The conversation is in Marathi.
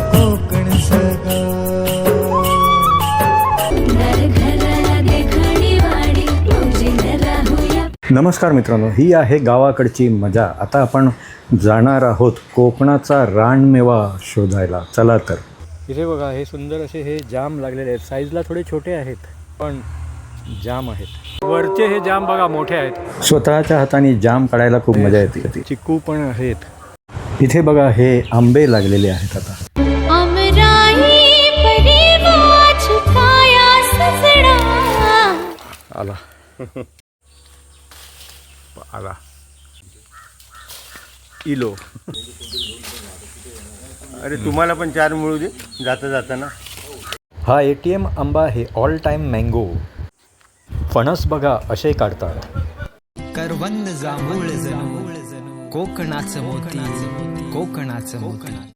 कोकण नमस्कार मित्रांनो ही आहे गावाकडची मजा. आता आपण जाणार आहोत कोकणाचा रानमेवा शोधायला. चला तर. इथे बघा हे सुंदर असे हे जाम लागलेले आहेत. साईजला थोडे छोटे आहेत पण जाम आहेत. वरचे हे जाम बघा मोठे आहेत. स्वतःच्या हाताने जाम काढायला खूप मजा येते. चिक्कू पण आहेत. इथे बघा हे आंबे लागलेले आहेत आता. आला आला इलो अरे तुम्हाला पण चार मिळू दे जाता जाताना. हा ए टी एम आंबा आहे ऑल टाईम मँगो फणस बघा असे काढतात. करवंद जांभूळ जणू कोकणाचं मोती कोकणाचं मोती.